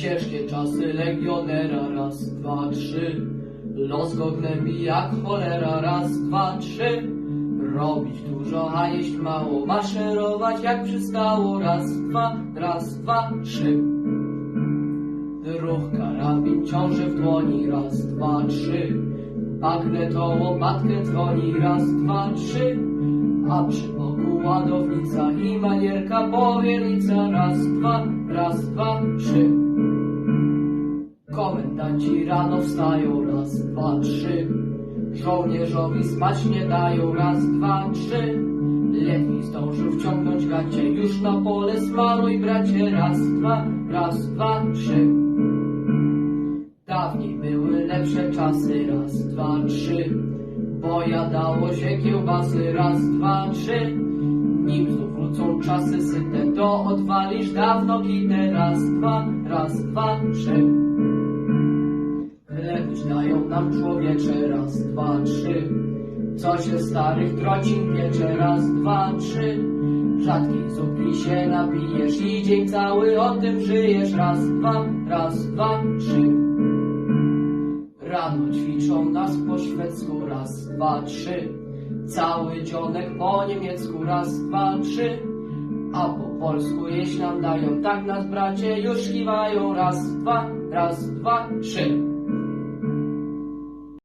Ciężkie czasy legionera, raz, dwa, trzy. Los go gnębi jak cholera, raz, dwa, trzy. Robić dużo, a jeść mało, maszerować jak przystało, raz, dwa, raz, dwa, trzy. Druh karabin ciąży w dłoni, raz, dwa, trzy. Bagnę to łopatkę dzwoni, raz, dwa, trzy. A przy oku ładownica i manierka powiernica, raz, dwa, raz, dwa, trzy. Komendanci rano wstają, raz, dwa, trzy. Żołnierzowi spać nie dają, raz, dwa, trzy. Letni zdążył wciągnąć gacie, już na pole smaruj bracie, raz, dwa, raz, dwa, trzy. Dawniej były lepsze czasy, raz, dwa, trzy. Bo jadało się kiełbasy, raz, dwa, trzy. Nim znów wrócą czasy syte, to odwalisz dawno kitę, raz, dwa, raz, dwa, trzy. Dają nam człowiecze, raz, dwa, trzy. Co się starych trocin piecze, raz, dwa, trzy. Rzadkiej zupki się napijesz i dzień cały o tym żyjesz, raz, dwa, raz, dwa, trzy. Rano ćwiczą nas po szwedzku, raz, dwa, trzy. Cały dzionek po niemiecku, raz, dwa, trzy. A po polsku jeść nam dają, tak nas bracie już kiwają, raz, dwa, raz, dwa, trzy.